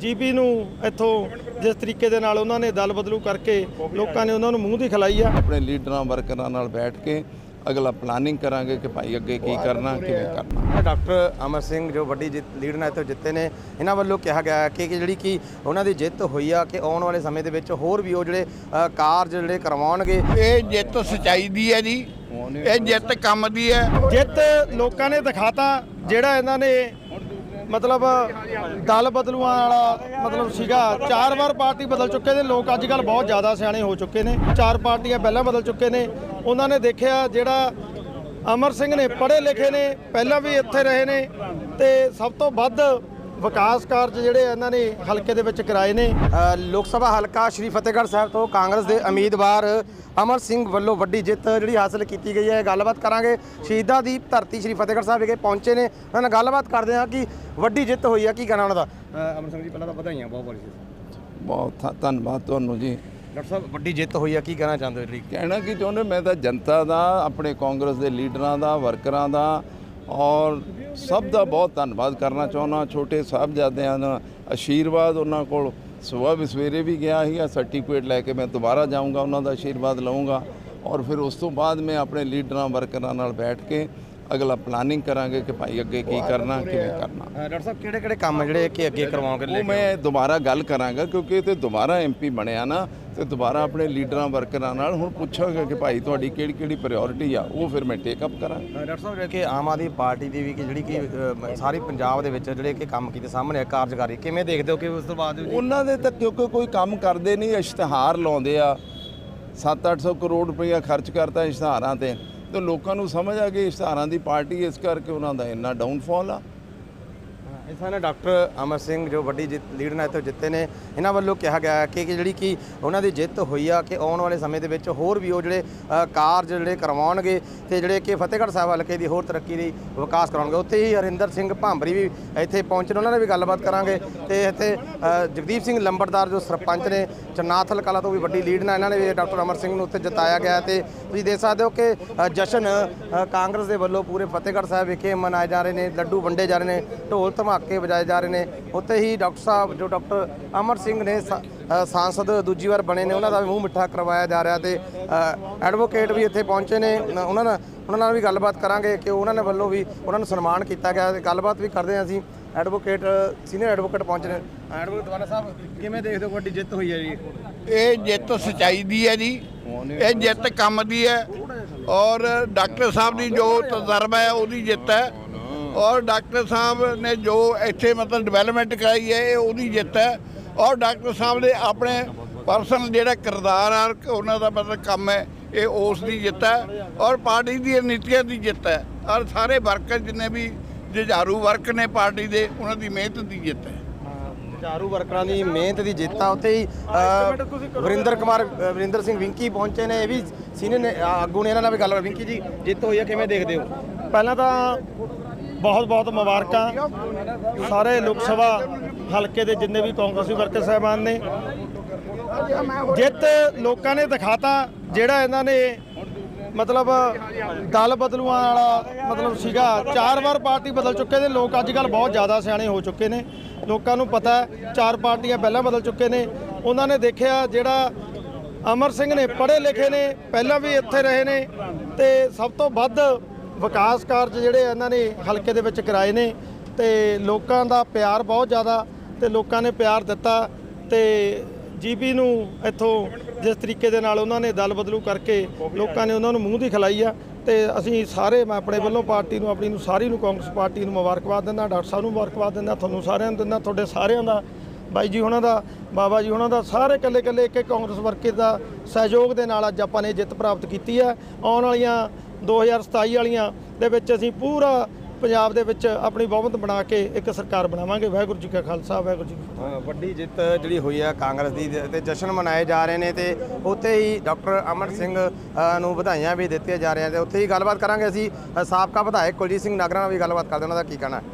GP ਨੂੰ ਇੱਥੋਂ ਜਿਸ ਤਰੀਕੇ ਦੇ ਨਾਲ ਉਹਨਾਂ ਨੇ ਦਲ ਬਦਲੂ ਕਰਕੇ ਲੋਕਾਂ ਨੇ ਉਹਨਾਂ ਨੂੰ ਮੂੰਹ ਦੀ ਖਲਾਈ ਆ। ਆਪਣੇ ਲੀਡਰਾਂ ਵਰਕਰਾਂ ਨਾਲ ਬੈਠ ਕੇ ਅਗਲਾ ਪਲਾਨਿੰਗ ਕਰਾਂਗੇ ਕਿ ਭਾਈ ਅੱਗੇ ਕੀ ਕਰਨਾ ਕਿਵੇਂ ਕਰਨਾ। ਡਾਕਟਰ ਅਮਰ ਸਿੰਘ ਜੋ ਵੱਡੀ ਜਿੱਤ ਲੀਡ ਨਾਲ ਇੱਥੋਂ ਜਿੱਤੇ ਨੇ ਇਹਨਾਂ ਵੱਲੋਂ ਕਿਹਾ ਗਿਆ ਹੈ ਕਿ ਜਿਹੜੀ ਕਿ ਉਹਨਾਂ ਦੀ ਜਿੱਤ ਹੋਈ ਆ ਕਿ ਆਉਣ ਵਾਲੇ ਸਮੇਂ ਦੇ ਵਿੱਚ ਹੋਰ ਵੀ ਉਹ ਜਿਹੜੇ ਕਾਰਜ ਜਿਹੜੇ ਕਰਵਾਉਣਗੇ। ਇਹ ਜਿੱਤ ਸਚਾਈ ਦੀ ਹੈ ਜੀ। ਇਹ ਜਿੱਤ ਕੰਮ ਦੀ ਹੈ। ਜਿੱਤ ਲੋਕਾਂ ਨੇ ਦਿਖਾਤਾ ਜਿਹੜਾ ਇਹਨਾਂ ਨੇ ਮਤਲਬ ਦਲ ਬਦਲੂਆਂ ਵਾਲਾ ਮਤਲਬ ਸੀਗਾ। ਚਾਰ ਵਾਰ ਪਾਰਟੀ ਬਦਲ ਚੁੱਕੇ ਨੇ। ਲੋਕ ਅੱਜ ਕੱਲ ਬਹੁਤ ਜ਼ਿਆਦਾ ਸਿਆਣੇ ਹੋ ਚੁੱਕੇ ਨੇ। ਚਾਰ ਪਾਰਟੀਆਂ ਪਹਿਲਾਂ ਬਦਲ ਚੁੱਕੇ ਨੇ। ਉਹਨਾਂ ਨੇ ਦੇਖਿਆ ਜਿਹੜਾ ਅਮਰ ਸਿੰਘ ਨੇ ਪੜ੍ਹੇ ਲਿਖੇ ਨੇ, ਪਹਿਲਾਂ ਵੀ ਇੱਥੇ ਰਹੇ ਨੇ ਤੇ ਸਭ ਤੋਂ ਵੱਧ ਵਿਕਾਸ ਕਾਰਜ ਜਿਹੜੇ ਇਹਨਾਂ ਨੇ ਹਲਕੇ ਦੇ ਵਿੱਚ ਕਰਾਏ ਨੇ। ਲੋਕ ਸਭਾ ਹਲਕਾ ਸ਼੍ਰੀ ਫਤਿਹਗੜ੍ਹ ਸਾਹਿਬ ਤੋਂ ਕਾਂਗਰਸ ਦੇ ਉਮੀਦਵਾਰ ਅਮਰ ਸਿੰਘ ਵੱਲੋਂ ਵੱਡੀ ਜਿੱਤ ਜਿਹੜੀ ਹਾਸਲ ਕੀਤੀ ਗਈ ਹੈ। ਗੱਲਬਾਤ ਕਰਾਂਗੇ। ਸ਼ਹੀਦਾਂ ਦੀ ਧਰਤੀ ਸ਼੍ਰੀ ਫਤਿਹਗੜ੍ਹ ਸਾਹਿਬ ਵਿਖੇ ਪਹੁੰਚੇ ਨੇ। ਉਹਨਾਂ ਨਾਲ ਗੱਲਬਾਤ ਕਰਦੇ ਹਾਂ ਕਿ ਵੱਡੀ ਜਿੱਤ ਹੋਈ ਹੈ। ਕੀ ਕਹਿਣਾ ਉਹਨਾਂ ਦਾ? ਅਮਰ ਸਿੰਘ ਜੀ ਪਹਿਲਾਂ ਤਾਂ ਵਧਾਈਆਂ ਬਹੁਤ ਬਹੁਤ ਬਹੁਤ ਧੰਨਵਾਦ ਤੁਹਾਨੂੰ ਜੀ। ਡਾਕਟਰ ਸਾਹਿਬ ਵੱਡੀ ਜਿੱਤ ਹੋਈ ਹੈ। ਕੀ ਕਹਿਣਾ ਚਾਹੁੰਦੇ ਹੋ ਜੀ ਕਹਿਣਾ ਕੀ ਚਾਹੁੰਦੇ ਮੈਂ ਤਾਂ ਜਨਤਾ ਦਾ ਆਪਣੇ ਕਾਂਗਰਸ ਦੇ ਲੀਡਰਾਂ ਦਾ ਵਰਕਰਾਂ ਦਾ ਔਰ ਸਭ ਦਾ ਬਹੁਤ ਧੰਨਵਾਦ ਕਰਨਾ ਚਾਹੁੰਦਾ ਛੋਟੇ ਸਾਹਿਬਜ਼ਾਦਿਆਂ ਦਾ ਆਸ਼ੀਰਵਾਦ ਉਹਨਾਂ ਕੋਲ। ਸਵੇਰ ਵੀ ਸਵੇਰੇ ਵੀ ਗਿਆ ਸੀਗਾ ਸਰਟੀਫਿਕੇਟ ਲੈ ਕੇ ਮੈਂ ਦੁਬਾਰਾ ਜਾਊਂਗਾ ਉਹਨਾਂ ਦਾ ਆਸ਼ੀਰਵਾਦ ਲਵਾਂਗਾ ਔਰ ਫਿਰ ਉਸ ਤੋਂ ਬਾਅਦ ਮੈਂ ਆਪਣੇ ਲੀਡਰਾਂ ਵਰਕਰਾਂ ਨਾਲ ਬੈਠ ਕੇ ਅਗਲਾ ਪਲਾਨਿੰਗ ਕਰਾਂਗੇ ਕਿ ਭਾਈ ਅੱਗੇ ਕੀ ਕਰਨਾ ਕਿਵੇਂ ਕਰਨਾ। ਡਾਕਟਰ ਸਾਹਿਬ ਕਿਹੜੇ ਕਿਹੜੇ ਕੰਮ ਜਿਹੜੇ ਕਿ ਅੱਗੇ ਉਹ ਮੈਂ ਦੁਬਾਰਾ ਗੱਲ ਕਰਾਂਗਾ ਕਿਉਂਕਿ ਇਹ ਤੇ ਦੁਬਾਰਾ ਐਮਪੀ ਬਣਿਆ ਨਾ ਤੇ ਦੁਬਾਰਾ ਆਪਣੇ ਲੀਡਰਾਂ ਵਰਕਰਾਂ ਨਾਲ ਹੁਣ ਪੁੱਛਾਂਗਾ ਕਿ ਭਾਈ ਤੁਹਾਡੀ ਕਿਹੜੀ ਕਿਹੜੀ ਪ੍ਰਾਇੋਰਟੀ ਆ ਉਹ ਫਿਰ ਮੈਂ ਟੇਕ ਅਪ ਕਰਾਂਗਾ ਡਾਕਟਰ ਸਾਹਿਬ ਕਿ ਆਮ ਆਦਮੀ ਪਾਰਟੀ ਦੀ ਵੀ ਕਿ ਜਿਹੜੀ ਕਿ ਸਾਰੀ ਪੰਜਾਬ ਦੇ ਵਿੱਚ ਜਿਹੜੇ ਕਿ ਕੰਮ ਕੀਤੇ ਸਾਹਮਣੇ ਆ ਕਾਰਜਕਾਰੀ ਕਿਵੇਂ ਦੇਖਦੇ ਹੋ ਕਿ ਉਸ ਤੋਂ ਬਾਅਦ ਉਹਨਾਂ ਦੇ ਤਾਂ ਕਿਉਂਕਿ ਕੋਈ ਕੰਮ ਕਰਦੇ ਨਹੀਂ ਇਸ਼ਤਿਹਾਰ ਲਾਉਂਦੇ ਆ। 7-800 ਕਰੋੜ ਰੁਪਈਆ ਖਰਚ ਕਰਤਾ ਇਸ਼ਤਿਹਾਰਾਂ ਤੇ। ਤੇ ਲੋਕਾਂ ਨੂੰ ਸਮਝ ਆ ਗਈ ਇਸ਼ਤਿਹਾਰਾਂ ਦੀ ਪਾਰਟੀ ਇਸ ਕਰਕੇ ਉਹਨਾਂ ਦਾ ਇੰਨਾ ਡਾਊਨਫਾਲ ਆ। ਇਸ ਡਾਕਟਰ ਅਮਰ ਸਿੰਘ ਜੋ ਵੱਡੀ ਜਿੱਤ ਲੀਡ ਨਾਲ ਇੱਥੋਂ ਜਿੱਤੇ ਨੇ, ਇਹਨਾਂ ਵੱਲੋਂ ਕਿਹਾ ਗਿਆ ਹੈ ਕਿ ਜਿਹੜੀ ਕਿ ਉਹਨਾਂ ਦੀ ਜਿੱਤ ਹੋਈ ਆ ਕਿ ਆਉਣ ਵਾਲੇ ਸਮੇਂ ਦੇ ਵਿੱਚ ਹੋਰ ਵੀ ਉਹ ਜਿਹੜੇ ਕਾਰਜ ਜਿਹੜੇ ਕਰਵਾਉਣਗੇ ਤੇ ਜਿਹੜੇ ਕਿ ਫਤਿਹਗੜ੍ਹ ਸਾਹਿਬ ਹਲਕੇ ਦੀ ਹੋਰ ਤਰੱਕੀ ਲਈ ਵਿਕਾਸ ਕਰਾਉਣਗੇ। ਉੱਥੇ ਹੀ ਹਰਿੰਦਰ ਸਿੰਘ ਭਾਂਬਰੀ ਵੀ ਇੱਥੇ ਪਹੁੰਚੇ ਨੇ, ਉਹਨਾਂ ਨਾਲ ਵੀ ਗੱਲਬਾਤ ਕਰਾਂਗੇ ਤੇ ਇੱਥੇ ਜਗਦੀਪ ਸਿੰਘ ਲੰਬੜਦਾਰ ਜੋ ਸਰਪੰਚ ਨੇ, ਚਨਾਥਲ ਕਲਾ ਤੋਂ ਵੀ ਵੱਡੀ ਲੀਡ ਨਾਲ ਇਹਨਾਂ ਨੇ ਵੀ ਡਾਕਟਰ ਅਮਰ ਸਿੰਘ ਨੂੰ ਉੱਥੇ ਜਿਤਾਇਆ ਗਿਆ ਤੇ ਤੁਸੀਂ ਦੇਖ ਸਕਦੇ ਹੋ ਕਿ ਜਸ਼ਨ ਕਾਂਗਰਸ ਦੇ ਵੱਲੋਂ ਪੂਰੇ ਫਤਿਹਗੜ੍ਹ ਸਾਹਿਬ ਵਿਖੇ ਮਨਾਏ ਜਾ ਰਹੇ ਨੇ, ਲੱਡੂ ਵੰਡੇ ਜਾ ਰਹੇ ਨੇ, ਢੋਲ ਧਮਾਕੇ ਵਜਾਏ ਜਾ ਰਹੇ ਨੇ। ਉੱਥੇ ਹੀ ਡਾਕਟਰ ਸਾਹਿਬ, ਜੋ ਡਾਕਟਰ ਅਮਰ ਸਿੰਘ ਨੇ ਸਾਂਸਦ ਦੂਜੀ ਵਾਰ ਬਣੇ ਨੇ, ਉਹਨਾਂ ਦਾ ਵੀ ਮੂੰਹ ਮਿੱਠਾ ਕਰਵਾਇਆ ਜਾ ਰਿਹਾ ਤੇ ਐਡਵੋਕੇਟ ਵੀ ਇੱਥੇ ਪਹੁੰਚੇ ਨੇ। ਉਹਨਾਂ ਨਾਲ ਉਹਨਾਂ ਨਾਲ ਵੀ ਗੱਲਬਾਤ ਕਰਾਂਗੇ ਕਿ ਉਹਨਾਂ ਨੇ ਵੱਲੋਂ ਵੀ ਉਹਨਾਂ ਨੂੰ ਸਨਮਾਨ ਕੀਤਾ ਗਿਆ ਤੇ ਗੱਲਬਾਤ ਵੀ ਕਰਦੇ ਹਾਂ ਅਸੀਂ। ਐਡਵੋਕੇਟ ਸੀਨੀਅਰ ਐਡਵੋਕੇਟ ਪਹੁੰਚੇ ਨੇ। ਐਡਵੋਕੇਟ ਦੁਆਰਾ ਸਾਹਿਬ, ਕਿਵੇਂ ਦੇਖਦੇ ਹੋ ਵੱਡੀ ਜਿੱਤ ਹੋਈ ਹੈ ਜੀ? ਇਹ ਜਿੱਤ ਸਚਾਈ ਦੀ ਹੈ ਜੀ। ਇਹ ਜਿੱਤ ਕੰਮ ਦੀ ਹੈ। ਔਰ ਡਾਕਟਰ ਸਾਹਿਬ ਦੀ ਜੋ ਤਜਰਬਾ ਹੈ, ਉਹਦੀ ਜਿੱਤ ਹੈ। ਔਰ ਡਾਕਟਰ ਸਾਹਿਬ ਨੇ ਜੋ ਇੱਥੇ ਮਤਲਬ ਡਿਵੈਲਪਮੈਂਟ ਕਰਾਈ ਹੈ ਇਹ ਉਹਦੀ ਜਿੱਤ ਹੈ। ਔਰ ਡਾਕਟਰ ਸਾਹਿਬ ਦੇ ਆਪਣੇ ਪਰਸਨਲ ਜਿਹੜਾ ਕਿਰਦਾਰ ਆ ਉਹਨਾਂ ਦਾ ਮਤਲਬ ਕੰਮ ਹੈ ਇਹ ਉਸ ਦੀ ਜਿੱਤ ਹੈ। ਔਰ ਪਾਰਟੀ ਦੀ ਨੀਤੀਆਂ ਦੀ ਜਿੱਤ ਹੈ। ਔਰ ਸਾਰੇ ਵਰਕਰ ਜਿੰਨੇ ਵੀ ਜੁਝਾਰੂ ਵਰਕ ਨੇ ਪਾਰਟੀ ਦੇ ਉਹਨਾਂ ਦੀ ਮਿਹਨਤ ਦੀ ਜਿੱਤ ਹੈ। ਚਾਰੂ ਵਰਕਰਾਂ ਦੀ ਮਿਹਨਤ ਦੀ ਜਿੱਤ ਆ। ਉੱਥੇ ਹੀ ਵਰਿੰਦਰ ਕੁਮਾਰ ਵਰਿੰਦਰ ਸਿੰਘ ਵਿੰਕੀ ਪਹੁੰਚੇ ਨੇ। ਇਹ ਵੀ ਸੀਨੀਅਰ ਆਗੂ ਨੇ ਇਹਨਾਂ ਨਾਲ ਵੀ ਗੱਲ ਵਿੰਕੀ ਜੀ ਜਿੱਤ ਹੋਈ ਆ ਕਿਵੇਂ ਦੇਖਦੇ ਹੋ? ਪਹਿਲਾਂ ਤਾਂ ਬਹੁਤ ਬਹੁਤ ਮੁਬਾਰਕਾਂ। ਸਾਰੇ ਲੋਕ ਸਭਾ ਹਲਕੇ ਦੇ ਜਿੰਨੇ ਵੀ ਕਾਂਗਰਸੀ ਵਰਕਰ ਸਾਹਿਬਾਨ ਨੇ। ਜਿੱਤ ਲੋਕਾਂ ਨੇ ਦਿਖਾਤਾ, ਜਿਹੜਾ ਇਹਨਾਂ ਨੇ ਮਤਲਬ ਦਲ ਬਦਲੂਆਂ ਵਾਲਾ ਮਤਲਬ ਸੀਗਾ, ਚਾਰ ਵਾਰ ਪਾਰਟੀ ਬਦਲ ਚੁੱਕੇ ਨੇ, ਲੋਕ ਅੱਜ ਕੱਲ ਬਹੁਤ ਜ਼ਿਆਦਾ ਸਿਆਣੇ ਹੋ ਚੁੱਕੇ ਨੇ। ਲੋਕਾਂ ਨੂੰ ਪਤਾ ਚਾਰ ਪਾਰਟੀਆਂ ਪਹਿਲਾਂ ਬਦਲ ਚੁੱਕੇ ਨੇ। ਉਹਨਾਂ ਨੇ ਦੇਖਿਆ ਜਿਹੜਾ ਅਮਰ ਸਿੰਘ ਨੇ ਪੜ੍ਹੇ ਲਿਖੇ ਨੇ, ਪਹਿਲਾਂ ਵੀ ਇੱਥੇ ਰਹੇ ਨੇ ਤੇ ਸਭ ਤੋਂ ਵੱਧ ਵਿਕਾਸ ਕਾਰਜ ਜਿਹੜੇ ਇਹਨਾਂ ਨੇ ਹਲਕੇ ਦੇ ਵਿੱਚ ਕਰਾਏ ਨੇ ਤੇ ਲੋਕਾਂ ਦਾ ਪਿਆਰ ਬਹੁਤ ਜ਼ਿਆਦਾ ਤੇ ਲੋਕਾਂ ਨੇ ਪਿਆਰ ਦਿੱਤਾ ਤੇ ਜੀਪੀ ਨੂੰ ਇੱਥੋਂ ਜਿਸ ਤਰੀਕੇ ਦੇ ਨਾਲ ਉਹਨਾਂ ਨੇ ਦਲ ਬਦਲੂ ਕਰਕੇ ਲੋਕਾਂ ਨੇ ਉਹਨਾਂ ਨੂੰ ਮੂੰਹ ਦੀ ਖਲਾਈ ਆ ਤੇ ਅਸੀਂ ਸਾਰੇ ਮੈਂ ਆਪਣੇ ਵੱਲੋਂ ਪਾਰਟੀ ਨੂੰ, ਆਪਣੀ ਨੂੰ ਸਾਰੀ ਨੂੰ ਕਾਂਗਰਸ ਪਾਰਟੀ ਨੂੰ ਮੁਬਾਰਕਬਾਦ ਦਿੰਦਾ, ਡਾਕਟਰ ਸਾਹਿਬ ਨੂੰ ਮੁਬਾਰਕਬਾਦ ਦਿੰਦਾ, ਤੁਹਾਨੂੰ ਸਾਰਿਆਂ ਨੂੰ ਦਿੰਦਾ, ਤੁਹਾਡੇ ਸਾਰਿਆਂ ਦਾ, ਬਾਈ ਜੀ ਉਹਨਾਂ ਦਾ, ਬਾਬਾ ਜੀ ਉਹਨਾਂ ਦਾ, ਸਾਰੇ ਇਕੱਲੇ ਇਕੱਲੇ ਇੱਕ ਇੱਕ ਕਾਂਗਰਸ ਵਰਕਰ ਦਾ ਸਹਿਯੋਗ ਦੇ ਨਾਲ ਅੱਜ ਆਪਾਂ ਨੇ ਜਿੱਤ ਪ੍ਰਾਪਤ ਕੀਤੀ ਹੈ ਆਉਣ ਵਾਲੀਆਂ 2027 ਵਾਲੀਆਂ ਦੇ ਵਿੱਚ ਅਸੀਂ ਪੂਰਾ ਪੰਜਾਬ ਦੇ ਵਿੱਚ ਆਪਣੀ ਬਹੁਮਤ ਬਣਾ ਕੇ ਇੱਕ ਸਰਕਾਰ ਬਣਾਵਾਂਗੇ। ਵਾਹਿਗੁਰੂ ਜੀ ਕਾ ਖਾਲਸਾ, ਵਾਹਿਗੁਰੂ ਜੀ ਵੱਡੀ ਜਿੱਤ ਜਿਹੜੀ ਹੋਈ ਆ ਕਾਂਗਰਸ ਦੀ ਤੇ ਜਸ਼ਨ ਮਨਾਏ ਜਾ ਰਹੇ ਨੇ ਤੇ ਉੱਥੇ ਹੀ ਡਾਕਟਰ ਅਮਰ ਸਿੰਘ ਨੂੰ ਵਧਾਈਆਂ ਵੀ ਦਿੱਤੀਆਂ ਜਾ ਰਹੀਆਂ ਤੇ ਉੱਥੇ ਹੀ ਗੱਲਬਾਤ ਕਰਾਂਗੇ ਅਸੀਂ। ਸਾਬਕਾ ਵਿਧਾਇਕ ਕੁਲਜੀਤ ਸਿੰਘ ਨਾਗਰਾ ਨਾਲ ਵੀ ਗੱਲਬਾਤ ਕਰਦੇ ਉਹਨਾਂ ਦਾ ਕੀ ਕਹਿਣਾ ਹੈ?